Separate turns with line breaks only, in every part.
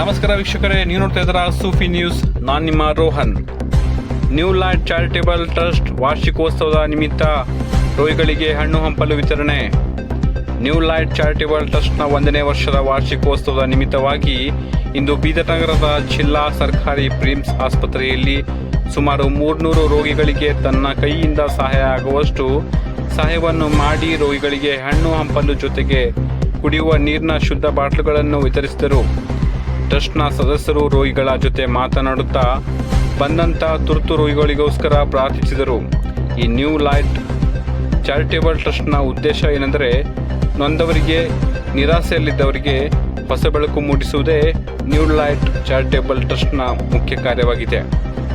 ನಮಸ್ಕಾರ ವೀಕ್ಷಕರೇ, ನೀವು ನೋಡ್ತಾ ಇದ್ದೀರಾ ಸೂಫಿ ನ್ಯೂಸ್. ನಾನು ನಿಮ್ಮ Rohan. New light charitable trust ವಾರ್ಷಿಕೋತ್ಸವದ ನಿಮಿತ್ತ ರೋಗಿಗಳಿಗೆ ಹಣ್ಣು ಹಂಪಲು ವಿತರಣೆ. ನ್ಯೂ ಲೈಟ್ ಚಾರಿಟೇಬಲ್ ಟ್ರಸ್ಟ್ನ ಒಂದನೇ ವರ್ಷದ ವಾರ್ಷಿಕೋತ್ಸವದ ನಿಮಿತ್ತವಾಗಿ ಇಂದು ಬೀದರ್ನಗರದ ಜಿಲ್ಲಾ ಸರ್ಕಾರಿ ಪ್ರಿಮ್ಸ್ ಆಸ್ಪತ್ರೆಯಲ್ಲಿ ಸುಮಾರು ಮೂರ್ನೂರು ರೋಗಿಗಳಿಗೆ ತನ್ನ ಕೈಯಿಂದ ಸಹಾಯ ಆಗುವಷ್ಟು ಸಹಾಯವನ್ನು ಮಾಡಿ ರೋಗಿಗಳಿಗೆ ಹಣ್ಣು ಹಂಪಲು ಜೊತೆಗೆ ಕುಡಿಯುವ ನೀರಿನ ಶುದ್ಧ ಬಾಟ್ಲುಗಳನ್ನು ವಿತರಿಸಿದರು. ಟ್ರಸ್ಟ್ನ ಸದಸ್ಯರು ರೋಗಿಗಳ ಜೊತೆ ಮಾತನಾಡುತ್ತಾ ಬಂದಂಥ ತುರ್ತು ರೋಗಿಗಳಿಗೋಸ್ಕರ ಪ್ರಾರ್ಥಿಸಿದರು. ಈ ನ್ಯೂ ಲೈಟ್ ಚಾರಿಟೇಬಲ್ ಟ್ರಸ್ಟ್ನ ಉದ್ದೇಶ ಏನೆಂದರೆ, ನೊಂದವರಿಗೆ, ನಿರಾಸೆಯಲ್ಲಿದ್ದವರಿಗೆ ಹೊಸ ಬೆಳಕು ಮೂಡಿಸುವುದೇ ನ್ಯೂ ಲೈಟ್ ಚಾರಿಟೇಬಲ್ ಟ್ರಸ್ಟ್ನ ಮುಖ್ಯ ಕಾರ್ಯವಾಗಿದೆ.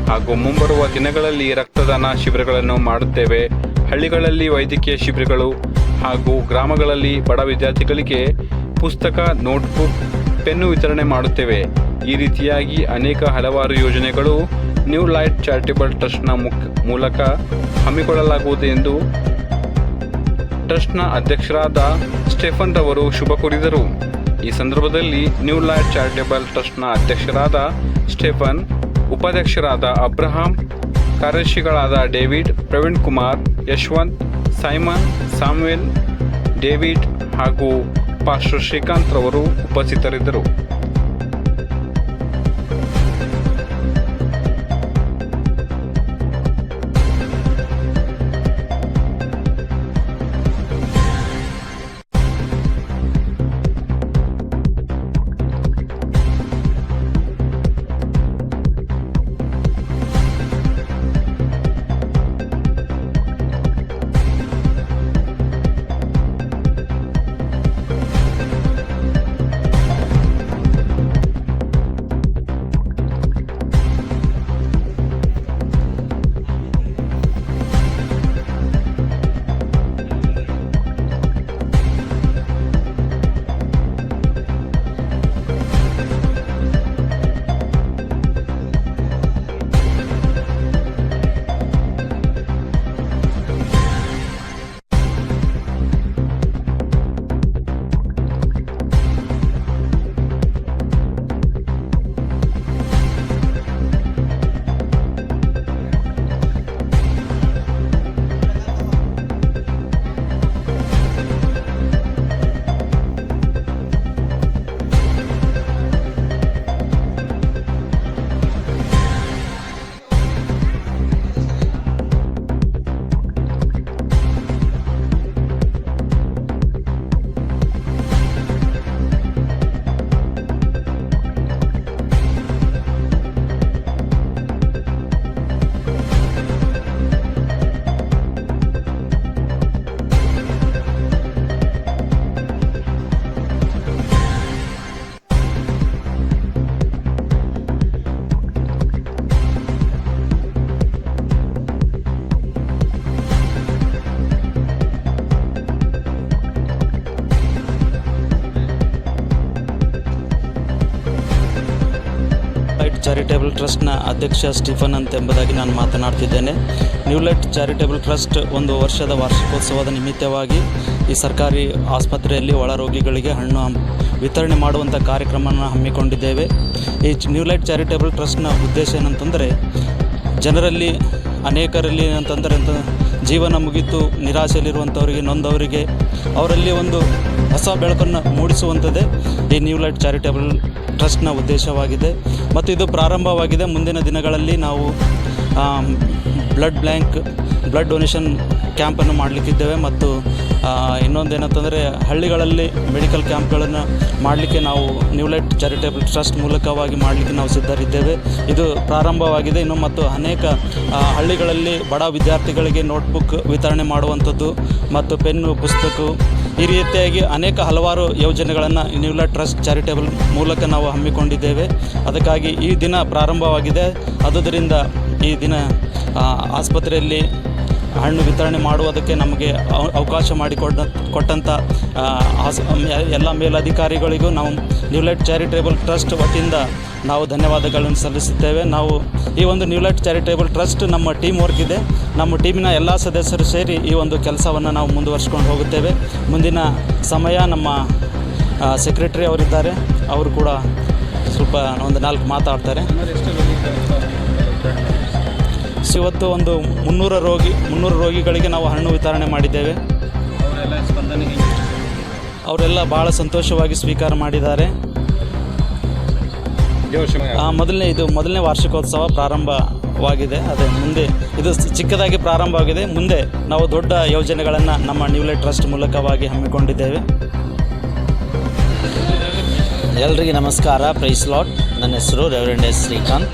ಹಾಗೂ ಮುಂಬರುವ ದಿನಗಳಲ್ಲಿ ರಕ್ತದಾನ ಶಿಬಿರಗಳನ್ನು ಮಾಡುತ್ತೇವೆ. ಹಳ್ಳಿಗಳಲ್ಲಿ ವೈದ್ಯಕೀಯ ಶಿಬಿರಗಳು ಹಾಗೂ ಗ್ರಾಮಗಳಲ್ಲಿ ಬಡ ವಿದ್ಯಾರ್ಥಿಗಳಿಗೆ ಪುಸ್ತಕ, ನೋಟ್ಬುಕ್ ಪೆನ್ನು ವಿತರಣೆ ಮಾಡುತ್ತೇವೆ. ಈ ರೀತಿಯಾಗಿ ಅನೇಕ ಹಲವಾರು ಯೋಜನೆಗಳು ನ್ಯೂ ಲೈಟ್ ಚಾರಿಟೇಬಲ್ ಟ್ರಸ್ಟ್ನ ಮುಖ ಮೂಲಕ ಹಮ್ಮಿಕೊಳ್ಳಲಾಗುವುದು ಎಂದು ಟ್ರಸ್ಟ್ನ ಅಧ್ಯಕ್ಷರಾದ ಸ್ಟೆಫನ್ ರವರು ಶುಭ ಕೋರಿದರು. ಈ ಸಂದರ್ಭದಲ್ಲಿ ನ್ಯೂ ಲೈಟ್ ಚಾರಿಟೇಬಲ್ ಟ್ರಸ್ಟ್ನ ಅಧ್ಯಕ್ಷರಾದ ಸ್ಟೆಫನ್, ಉಪಾಧ್ಯಕ್ಷರಾದ ಅಬ್ರಹಾಂ, ಕಾರ್ಯದರ್ಶಿಗಳಾದ David, Praveen Kumar, Yashwant, Simon Samuel David ಹಾಗೂ ಪಾಸ್ಟರ್ ಶ್ರೀಕಾಂತ್ ರವರು ಉಪಸ್ಥಿತರಿದ್ದರು.
ಟ್ರಸ್ಟ್ನ ಅಧ್ಯಕ್ಷ ಸ್ಟೀಫನ್ ಅಂತ ಎಂಬುದಾಗಿ ನಾನು ಮಾತನಾಡ್ತಿದ್ದೇನೆ. ನ್ಯೂ ಲೈಟ್ ಚಾರಿಟೇಬಲ್ ಟ್ರಸ್ಟ್ ಒಂದು ವರ್ಷದ ವಾರ್ಷಿಕೋತ್ಸವದ ನಿಮಿತ್ತವಾಗಿ ಈ ಸರ್ಕಾರಿ ಆಸ್ಪತ್ರೆಯಲ್ಲಿ ಒಳ ರೋಗಿಗಳಿಗೆ ಹಣ್ಣು ವಿತರಣೆ ಮಾಡುವಂಥ ಕಾರ್ಯಕ್ರಮವನ್ನು ಹಮ್ಮಿಕೊಂಡಿದ್ದೇವೆ. ಈ ನ್ಯೂ ಲೈಟ್ ಚಾರಿಟೇಬಲ್ ಟ್ರಸ್ಟ್ನ ಉದ್ದೇಶ ಏನಂತಂದರೆ, ಜನರಲ್ಲಿ ಅನೇಕರಲ್ಲಿ ಏನಂತಂದರೆ ಅಂತ ಜೀವನ ಮುಗಿತು ನಿರಾಶೆಯಲ್ಲಿರುವಂಥವರಿಗೆ ನೊಂದವರಿಗೆ, ಅವರಲ್ಲಿ ಒಂದು ಹೊಸ ಬೆಳಕನ್ನು ಮೂಡಿಸುವಂಥದ್ದೇ ಈ ನ್ಯೂ ಲೈಟ್ ಚಾರಿಟೇಬಲ್ ಟ್ರಸ್ಟ್ನ ಉದ್ದೇಶವಾಗಿದೆ. ಮತ್ತು ಇದು ಪ್ರಾರಂಭವಾಗಿದೆ. ಮುಂದಿನ ದಿನಗಳಲ್ಲಿ ನಾವು ಬ್ಲಡ್ ಬ್ಲ್ಯಾಂಕ್, ಬ್ಲಡ್ ಡೊನೇಷನ್ ಕ್ಯಾಂಪನ್ನು ಮಾಡಲಿಕ್ಕಿದ್ದೇವೆ. ಮತ್ತು ಇನ್ನೊಂದು ಏನಂತಂದರೆ ಹಳ್ಳಿಗಳಲ್ಲಿ ಮೆಡಿಕಲ್ ಕ್ಯಾಂಪ್ಗಳನ್ನು ಮಾಡಲಿಕ್ಕೆ ನಾವು ನ್ಯೂ ಲೈಟ್ ಚಾರಿಟೇಬಲ್ ಟ್ರಸ್ಟ್ ಮೂಲಕವಾಗಿ ಮಾಡಲಿಕ್ಕೆ ನಾವು ಸಿದ್ಧರಿದ್ದೇವೆ. ಇದು ಪ್ರಾರಂಭವಾಗಿದೆ. ಇನ್ನು ಮತ್ತು ಅನೇಕ ಹಳ್ಳಿಗಳಲ್ಲಿ ಬಡ ವಿದ್ಯಾರ್ಥಿಗಳಿಗೆ ನೋಟ್ಬುಕ್ ವಿತರಣೆ ಮಾಡುವಂಥದ್ದು. ಮತ್ತು ಪೆನ್ನು, ಪುಸ್ತಕ ಈ ರೀತಿಯಾಗಿ ಅನೇಕ ಹಲವಾರು ಯೋಜನೆಗಳನ್ನು ನ್ಯೂಲಾ ಟ್ರಸ್ಟ್ ಚಾರಿಟೇಬಲ್ ಮೂಲಕ ನಾವು ಹಮ್ಮಿಕೊಂಡಿದ್ದೇವೆ. ಅದಕ್ಕಾಗಿ ಈ ದಿನ ಪ್ರಾರಂಭವಾಗಿದೆ. ಅದುದರಿಂದ ಈ ದಿನ ಆಸ್ಪತ್ರೆಯಲ್ಲಿ ಹಣ್ಣು ವಿತರಣೆ ಮಾಡುವುದಕ್ಕೆ ನಮಗೆ ಅವ- ಅವಕಾಶ ಮಾಡಿಕೊಡ ಕೊಟ್ಟಂಥ ಎಲ್ಲ ಮೇಲಧಿಕಾರಿಗಳಿಗೂ ನಾವು ನ್ಯೂಲೈಟ್ ಚಾರಿಟೇಬಲ್ ಟ್ರಸ್ಟ್ ವತಿಯಿಂದ ನಾವು ಧನ್ಯವಾದಗಳನ್ನು ಸಲ್ಲಿಸುತ್ತೇವೆ. ನಾವು ಈ ಒಂದು ನ್ಯೂಲೈಟ್ ಚಾರಿಟೇಬಲ್ ಟ್ರಸ್ಟ್ ನಮ್ಮ ಟೀಮ್ ವರ್ಕ್ ಇದೆ. ನಮ್ಮ ಟೀಮಿನ ಎಲ್ಲ ಸದಸ್ಯರು ಸೇರಿ ಈ ಒಂದು ಕೆಲಸವನ್ನು ನಾವು ಮುಂದುವರಿಸ್ಕೊಂಡು ಹೋಗುತ್ತೇವೆ. ಮುಂದಿನ ಸಮಯ ನಮ್ಮ ಸೆಕ್ರೆಟರಿ ಅವರಿದ್ದಾರೆ. ಅವರು ಕೂಡ ಸ್ವಲ್ಪ ಒಂದು ನಾಲ್ಕು ಮಾತಾಡ್ತಾರೆ. ಇವತ್ತು ಒಂದು ಮುನ್ನೂರು ರೋಗಿ, ಮುನ್ನೂರು ರೋಗಿಗಳಿಗೆ ನಾವು ಹಣ್ಣು ವಿತರಣೆ ಮಾಡಿದ್ದೇವೆ.
ಅವರೆಲ್ಲ
ಭಾಳ ಸಂತೋಷವಾಗಿ ಸ್ವೀಕಾರ ಮಾಡಿದ್ದಾರೆ. ಮೊದಲನೇ ಇದು ಮೊದಲನೇ ವಾರ್ಷಿಕೋತ್ಸವ ಪ್ರಾರಂಭವಾಗಿದೆ. ಅದೇ ಮುಂದೆ ಇದು ಚಿಕ್ಕದಾಗಿ ಪ್ರಾರಂಭವಾಗಿದೆ. ಮುಂದೆ ನಾವು ದೊಡ್ಡ ಯೋಜನೆಗಳನ್ನು ನಮ್ಮ ನ್ಯೂಲೈಟ್ ಟ್ರಸ್ಟ್ ಮೂಲಕವಾಗಿ ಹಮ್ಮಿಕೊಂಡಿದ್ದೇವೆ.
ಎಲ್ಲರಿಗೆ ನಮಸ್ಕಾರ. ಪ್ರೈಸ್ ಲಾಟ್ ನನ್ನ ಹೆಸರು ರೆವರೆಂಡ್ ಎಸ್ ಶ್ರೀಕಾಂತ್.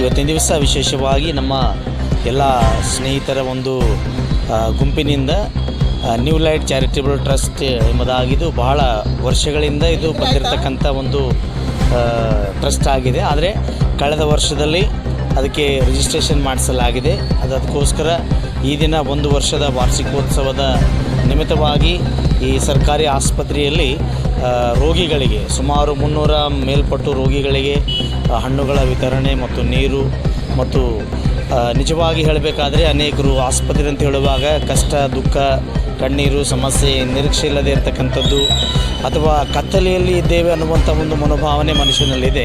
ಇವತ್ತಿನ ದಿವಸ ವಿಶೇಷವಾಗಿ ನಮ್ಮ ಎಲ್ಲ ಸ್ನೇಹಿತರ ಒಂದು ಗುಂಪಿನಿಂದ ನ್ಯೂ ಲೈಟ್ ಚಾರಿಟೇಬಲ್ ಟ್ರಸ್ಟ್ ಎಂಬುದಾಗಿದ್ದು ಬಹಳ ವರ್ಷಗಳಿಂದ ಇದು ಬಂದಿರತಕ್ಕಂಥ ಒಂದು ಟ್ರಸ್ಟ್ ಆಗಿದೆ. ಆದರೆ ಕಳೆದ ವರ್ಷದಲ್ಲಿ ಅದಕ್ಕೆ ರಿಜಿಸ್ಟ್ರೇಷನ್ ಮಾಡಿಸಲಾಗಿದೆ. ಅದು ಅದಕ್ಕೋಸ್ಕರ ಈ ದಿನ ಒಂದು ವರ್ಷದ ವಾರ್ಷಿಕೋತ್ಸವದ ನಿಮಿತ್ತವಾಗಿ ಈ ಸರ್ಕಾರಿ ಆಸ್ಪತ್ರೆಯಲ್ಲಿ ರೋಗಿಗಳಿಗೆ, ಸುಮಾರು ಮುನ್ನೂರ ಮೇಲ್ಪಟ್ಟು ರೋಗಿಗಳಿಗೆ ಹಣ್ಣುಗಳ ವಿತರಣೆ ಮತ್ತು ನೀರು ಮತ್ತು ನಿಜವಾಗಿ ಹೇಳಬೇಕಾದ್ರೆ ಅನೇಕರು ಆಸ್ಪತ್ರೆ ಅಂತ ಹೇಳುವಾಗ ಕಷ್ಟ, ದುಃಖ ಕಣ್ಣೀರು ಸಮಸ್ಯೆ ನಿರೀಕ್ಷೆ ಇಲ್ಲದೆ ಇರತಕ್ಕಂಥದ್ದು ಅಥವಾ ಕತ್ತಲೆಯಲ್ಲಿ ಇದ್ದೇವೆ ಅನ್ನುವಂಥ ಒಂದು ಮನೋಭಾವನೆ ಮನುಷ್ಯನಲ್ಲಿದೆ.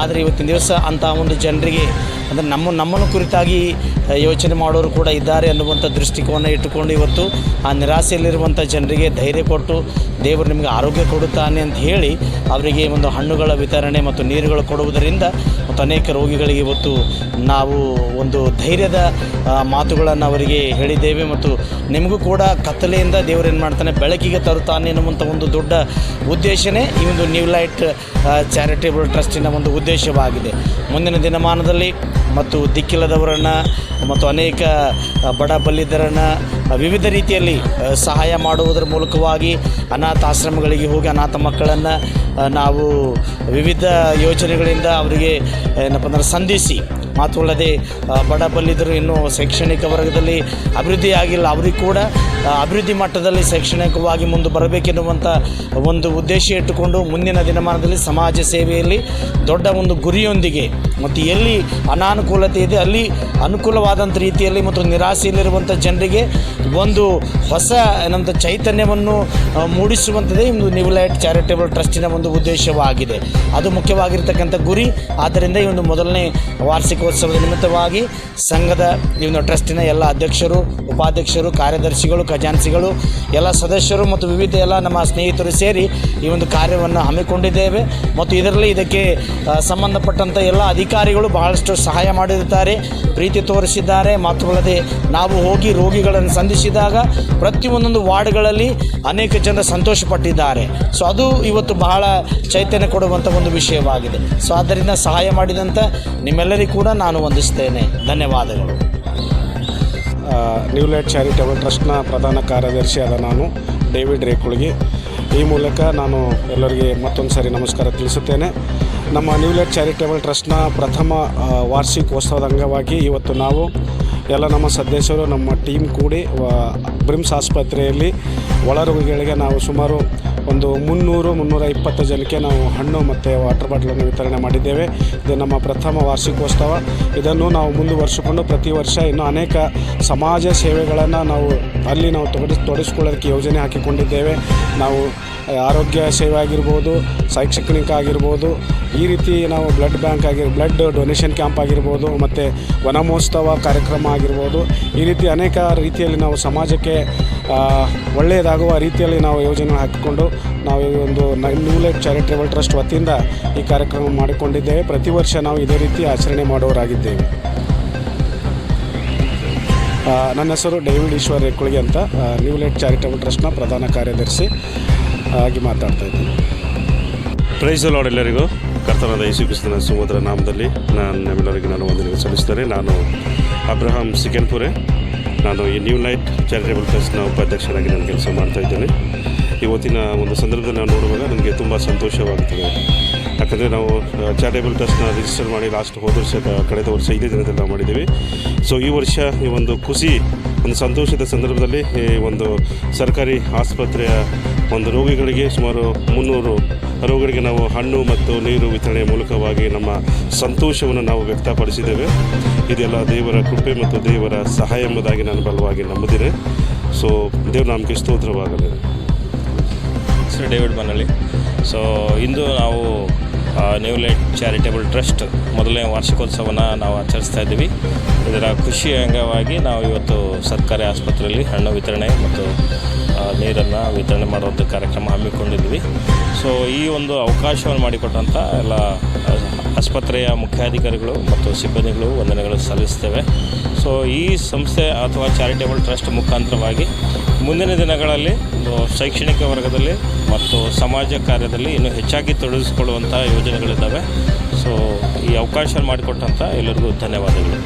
ಆದರೆ ಇವತ್ತಿನ ದಿವಸ ಅಂಥ ಒಂದು ಜನರಿಗೆ, ಅಂದರೆ ನಮ್ಮ, ನಮ್ಮನ್ನು ಕುರಿತಾಗಿ ಯೋಚನೆ ಮಾಡೋರು ಕೂಡ ಇದ್ದಾರೆ ಅನ್ನುವಂಥ ದೃಷ್ಟಿಕೋನ ಇಟ್ಟುಕೊಂಡು ಇವತ್ತು ಆ ನಿರಾಸೆಯಲ್ಲಿರುವಂಥ ಜನರಿಗೆ ಧೈರ್ಯ ಕೊಟ್ಟು ದೇವರು ನಿಮಗೆ ಆರೋಗ್ಯ ಕೊಡುತ್ತಾನೆ ಅಂತ ಹೇಳಿ ಅವರಿಗೆ ಒಂದು ಹಣ್ಣುಗಳ ವಿತರಣೆ ಮತ್ತು ನೀರುಗಳು ಕೊಡುವುದರಿಂದ ಮತ್ತು ಅನೇಕ ರೋಗಿಗಳಿಗೆ ಇವತ್ತು ನಾವು ಒಂದು ಧೈರ್ಯದ ಮಾತುಗಳನ್ನು ಅವರಿಗೆ ಹೇಳಿದ್ದೇವೆ ಮತ್ತು ನಿಮಗೂ ಕೂಡ ಕತ್ತಲೆಯಿಂದ ದೇವರು ಏನು ಮಾಡ್ತಾನೆ, ಬೆಳಕಿಗೆ ತರುತ್ತಾನೆ ಎನ್ನುವಂಥ ಒಂದು ದೊಡ್ಡ ಉದ್ದೇಶನೇ ಈ ಒಂದು ನ್ಯೂ ಲೈಟ್ ಚಾರಿಟೇಬಲ್ ಟ್ರಸ್ಟಿನ ಒಂದು ಉದ್ದೇಶವಾಗಿದೆ. ಮುಂದಿನ ದಿನಮಾನದಲ್ಲಿ ಮತ್ತು ದಿಕ್ಕಿಲ್ಲದವರನ್ನು ಮತ್ತು ಅನೇಕ ಬಡ ಬಲ್ಲಿದರನ್ನು ವಿವಿಧ ರೀತಿಯಲ್ಲಿ ಸಹಾಯ ಮಾಡುವುದರ ಮೂಲಕವಾಗಿ ಅನಾಥಾಶ್ರಮಗಳಿಗೆ ಹೋಗಿ ಅನಾಥ ಮಕ್ಕಳನ್ನು ನಾವು ವಿವಿಧ ಯೋಜನೆಗಳಿಂದ ಅವರಿಗೆ ಏನಪ್ಪ ಅಂದ್ರೆ ಸಂಧಿಸಿ. ಆ, ಬಡ ಬಲ್ಲಿದರು ಇನ್ನೂ ಶೈಕ್ಷಣಿಕ ವರ್ಗದಲ್ಲಿ ಅಭಿವೃದ್ಧಿ ಆಗಿಲ್ಲ ಅವರಿಗೆ ಕೂಡ ಅಭಿವೃದ್ಧಿ ಮಟ್ಟದಲ್ಲಿ ಶೈಕ್ಷಣಿಕವಾಗಿ ಮುಂದೆ ಬರಬೇಕೆನ್ನುವಂಥ ಒಂದು ಉದ್ದೇಶ ಇಟ್ಟುಕೊಂಡು ಮುಂದಿನ ದಿನಮಾನದಲ್ಲಿ ಸಮಾಜ ಸೇವೆಯಲ್ಲಿ ದೊಡ್ಡ ಒಂದು ಗುರಿಯೊಂದಿಗೆ ಮತ್ತು ಎಲ್ಲಿ ಅನಾನುಕೂಲತೆ ಇದೆ ಅಲ್ಲಿ ಅನುಕೂಲವಾದಂಥ ರೀತಿಯಲ್ಲಿ ಮತ್ತು ನಿರಾಸೆಯಲ್ಲಿರುವಂಥ ಜನರಿಗೆ ಒಂದು ಹೊಸ ನಮ್ಮದು ಚೈತನ್ಯವನ್ನು ಮೂಡಿಸುವಂಥದ್ದೇ ಒಂದು ನ್ಯೂ ಲೈಟ್ ಚಾರಿಟೇಬಲ್ ಟ್ರಸ್ಟಿನ ಒಂದು ಉದ್ದೇಶವಾಗಿದೆ. ಅದು ಮುಖ್ಯವಾಗಿರ್ತಕ್ಕಂಥ ಗುರಿ. ಆದ್ದರಿಂದ ಈ ಒಂದು ಮೊದಲನೇ ವಾರ್ಷಿಕೋತ್ಸವದ ನಿಮಿತ್ತವಾಗಿ ಸಂಘದ ಈ ಒಂದು ಟ್ರಸ್ಟಿನ ಎಲ್ಲ ಅಧ್ಯಕ್ಷರು, ಉಪಾಧ್ಯಕ್ಷರು, ಕಾರ್ಯದರ್ಶಿಗಳು ಖಜಾನ್ಸಿಗಳು ಎಲ್ಲ ಸದಸ್ಯರು ಮತ್ತು ವಿವಿಧ ಎಲ್ಲ ನಮ್ಮ ಸ್ನೇಹಿತರು ಸೇರಿ ಈ ಒಂದು ಕಾರ್ಯವನ್ನು ಹಮ್ಮಿಕೊಂಡಿದ್ದೇವೆ. ಮತ್ತು ಇದರಲ್ಲಿ ಇದಕ್ಕೆ ಸಂಬಂಧಪಟ್ಟಂಥ ಎಲ್ಲ ಅಧಿಕಾರಿಗಳು ಬಹಳಷ್ಟು ಸಹಾಯ ಮಾಡಿರುತ್ತಾರೆ, ಪ್ರೀತಿ ತೋರಿಸಿದ್ದಾರೆ. ಮಾತ್ರವಲ್ಲದೆ ನಾವು ಹೋಗಿ ರೋಗಿಗಳನ್ನು ಸಂಧಿಸಿದಾಗ ಪ್ರತಿಯೊಂದೊಂದು ವಾರ್ಡ್ಗಳಲ್ಲಿ ಅನೇಕ ಜನರು ಸಂತೋಷಪಟ್ಟಿದ್ದಾರೆ. ಸೊ ಅದು ಇವತ್ತು ಬಹಳ ಚೈತನ್ಯ ಕೊಡುವಂಥ ಒಂದು ವಿಷಯವಾಗಿದೆ. ಸೊ ಆದ್ದರಿಂದ ಸಹಾಯ ಮಾಡಿದಂಥ ನಿಮ್ಮೆಲ್ಲರಿಗೂ ಕೂಡ ನಾನು ವಂದಿಸ್ತೇನೆ ಧನ್ಯವಾದಗಳು.
ನ್ಯೂ ಲೈಟ್ ಚಾರಿಟೇಬಲ್ ಟ್ರಸ್ಟ್ನ ಪ್ರಧಾನ ಕಾರ್ಯದರ್ಶಿಯಾದ ನಾನು, ಡೇವಿಡ್ ರೇಕುಳ್ಗಿ. ಈ ಮೂಲಕ ನಾನು ಎಲ್ಲರಿಗೆ ಮತ್ತೊಂದು ಸಾರಿ ನಮಸ್ಕಾರ ತಿಳಿಸುತ್ತೇನೆ. ನಮ್ಮ ನ್ಯೂ ಲೈಟ್ ಚಾರಿಟೇಬಲ್ ಟ್ರಸ್ಟ್ನ ಪ್ರಥಮ ವಾರ್ಷಿಕೋತ್ಸವದ ಅಂಗವಾಗಿ ಇವತ್ತು ನಾವು ಎಲ್ಲ ನಮ್ಮ ಸದಸ್ಯರು ನಮ್ಮ ಟೀಮ್ ಕೂಡಿ ಬ್ರಿಮ್ಸ್ ಆಸ್ಪತ್ರೆಯಲ್ಲಿ ಒಳರೋಗಿಗಳಿಗೆ ನಾವು ಸುಮಾರು ಒಂದು ಮುನ್ನೂರು, ಮುನ್ನೂರ ಇಪ್ಪತ್ತು ಜನಕ್ಕೆ ನಾವು ಹಣ್ಣು ಮತ್ತು ವಾಟರ್ ಬಾಟ್ಲನ್ನು ವಿತರಣೆ ಮಾಡಿದ್ದೇವೆ. ಇದು ನಮ್ಮ ಪ್ರಥಮ ವಾರ್ಷಿಕೋತ್ಸವ. ಇದನ್ನು ನಾವು ಮುಂದುವರಿಸಿಕೊಂಡು ಪ್ರತಿ ವರ್ಷ ಇನ್ನೂ ಅನೇಕ ಸಮಾಜ ಸೇವೆಗಳನ್ನು ನಾವು ಅಲ್ಲಿ ನಾವು ತೊಡಸ್ ತೊಡಗಿಸ್ಕೊಳ್ಳೋದಕ್ಕೆ ಯೋಜನೆ ಹಾಕಿಕೊಂಡಿದ್ದೇವೆ. ನಾವು ಆರೋಗ್ಯ ಸೇವೆ ಆಗಿರ್ಬೋದು, ಶೈಕ್ಷಣಿಕ ಆಗಿರ್ಬೋದು, ಈ ರೀತಿ ನಾವು ಬ್ಲಡ್ ಬ್ಯಾಂಕ್ ಆಗಿರ್ ಬ್ಲಡ್ ಡೊನೇಷನ್ ಕ್ಯಾಂಪ್ ಆಗಿರ್ಬೋದು, ಮತ್ತು ವನಮಹೋತ್ಸವ ಕಾರ್ಯಕ್ರಮ ಆಗಿರ್ಬೋದು. ಈ ರೀತಿ ಅನೇಕ ರೀತಿಯಲ್ಲಿ ನಾವು ಸಮಾಜಕ್ಕೆ ಒಳ್ಳೆಯದಾಗುವ ರೀತಿಯಲ್ಲಿ ನಾವು ಯೋಜನೆ ಹಾಕಿಕೊಂಡು ನಾವು ಈ ಒಂದು ನ್ಯೂ ಲೈಫ್ ಚಾರಿಟೇಬಲ್ ಟ್ರಸ್ಟ್ ವತಿಯಿಂದ ಈ ಕಾರ್ಯಕ್ರಮ ಮಾಡಿಕೊಂಡಿದ್ದೇವೆ. ಪ್ರತಿ ವರ್ಷ ನಾವು ಇದೇ ರೀತಿ ಆಚರಣೆ ಮಾಡೋರಾಗಿದ್ದೇವೆ ನನ್ನ ಹೆಸರು ಡೇವಿಡ್ ಈಶ್ವರ್ ರೇಕುಳಿಗೆ ಅಂತ ಆ, ನ್ಯೂ ಲೈಟ್ ಚಾರಿಟೇಬಲ್ ಟ್ರಸ್ಟ್ನ ಪ್ರಧಾನ ಕಾರ್ಯದರ್ಶಿ ಆಗಿ ಮಾತಾಡ್ತಾ ಇದ್ದೀನಿ.
ಪ್ರೈಸ್ ಲಾರ್ಡ್ ಎಲ್ಲರಿಗೂ. ಕರ್ತನಾದ ಯೇಸು ಕ್ರಿಸ್ತನ ಸುಮಧುರ ನಾಮದಲ್ಲಿ ನಾನು ನಿಮ್ಮೆಲ್ಲರಿಗೆ ನಾನು ವಂದನೆ ಸಲ್ಲಿಸ್ತೇನೆ ನಾನು ಅಬ್ರಹಾಂ ಸಿಕೆನ್ಪುರೆ ನಾನು ಈ ನ್ಯೂ ಲೈಟ್ ಚಾರಿಟೇಬಲ್ ಟ್ರಸ್ಟ್ನ ಉಪಾಧ್ಯಕ್ಷರಾಗಿ ನಾನು ಕೆಲಸ ಮಾಡ್ತಾ ಇದ್ದೇನೆ. ಇವತ್ತಿನ ಒಂದು ಸಂದರ್ಭದಲ್ಲಿ ನಾವು ನೋಡುವಾಗ ನನಗೆ ತುಂಬ ಸಂತೋಷವಾಗ್ತದೆ ಯಾಕಂದರೆ ನಾವು ಚಾರಿಟೇಬಲ್ ಟ್ರಸ್ಟ್ನ ರಿಜಿಸ್ಟರ್ ಮಾಡಿ ಲಾಸ್ಟ್ ಹೋದ ವರ್ಷ ಕಳೆದ ವರ್ಷ ಇದೇ ದಿನದಲ್ಲಿ ನಾವು ಮಾಡಿದ್ದೀವಿ. ಸೊ ಈ ವರ್ಷ ಈ ಒಂದು ಖುಷಿ, ಒಂದು ಸಂತೋಷದ ಸಂದರ್ಭದಲ್ಲಿ ಈ ಒಂದು ಸರ್ಕಾರಿ ಆಸ್ಪತ್ರೆಯ ಒಂದು ರೋಗಿಗಳಿಗೆ ಸುಮಾರು ಮುನ್ನೂರು ರೋಗಿಗಳಿಗೆ ನಾವು ಹಣ್ಣು ಮತ್ತು ನೀರು ವಿತರಣೆ ಮೂಲಕವಾಗಿ ನಮ್ಮ ಸಂತೋಷವನ್ನು ನಾವು ವ್ಯಕ್ತಪಡಿಸಿದ್ದೇವೆ. ಇದೆಲ್ಲ ದೇವರ ಕೃಪೆ ಮತ್ತು ದೇವರ ಸಹಾಯ ಎಂಬುದಾಗಿ ನಾನು ಬಲವಾಗಿ ನಂಬುತ್ತೇನೆ. ಸೊ ದೇವ್ರ ನಮಗೆ ಸ್ತೋತ್ರವಾಗಲಿ.
ಸರ್ ಡೇವಿಡ್ ಬನ್ನಳ್ಳಿ ಸೊ ಇಂದು ನಾವು
ನ್ಯೂ ಲೈಟ್ ಚಾರಿಟೇಬಲ್ ಟ್ರಸ್ಟ್ ಮೊದಲನೇ ವಾರ್ಷಿಕೋತ್ಸವನ ನಾವು ಆಚರಿಸ್ತಾ ಇದ್ದೀವಿ. ಇದರ ಖುಷಿ ಅಂಗವಾಗಿ ನಾವು ಇವತ್ತು ಸರ್ಕಾರಿ ಆಸ್ಪತ್ರೆಯಲ್ಲಿ ಹಣ್ಣು ವಿತರಣೆ ಮತ್ತು ನೀರನ್ನು ವಿತರಣೆ ಮಾಡುವಂಥ ಕಾರ್ಯಕ್ರಮ ಹಮ್ಮಿಕೊಂಡಿದ್ವಿ ಸೊ ಈ ಒಂದು ಅವಕಾಶವನ್ನು ಮಾಡಿಕೊಟ್ಟಂಥ ಎಲ್ಲ ಆಸ್ಪತ್ರೆಯ ಮುಖ್ಯಾಧಿಕಾರಿಗಳು ಮತ್ತು ಸಿಬ್ಬಂದಿಗಳು ವಂದನೆಗಳು ಸಲ್ಲಿಸ್ತೇವೆ. ಸೊ ಈ ಸಂಸ್ಥೆ ಅಥವಾ ಚಾರಿಟೇಬಲ್ ಟ್ರಸ್ಟ್ ಮುಖಾಂತರವಾಗಿ ಮುಂದಿನ ದಿನಗಳಲ್ಲಿ ಒಂದು ಶೈಕ್ಷಣಿಕ ವರ್ಗದಲ್ಲಿ ಮತ್ತು ಸಮಾಜ ಕಾರ್ಯದಲ್ಲಿ ಇನ್ನೂ ಹೆಚ್ಚಾಗಿ ತೊಡಗಿಸಿಕೊಳ್ಳುವಂಥ ಯೋಜನೆಗಳಿದ್ದಾವೆ. ಸೊ ಈ ಅವಕಾಶ ಮಾಡಿಕೊಟ್ಟಂಥ ಎಲ್ಲರಿಗೂ ಧನ್ಯವಾದಗಳು.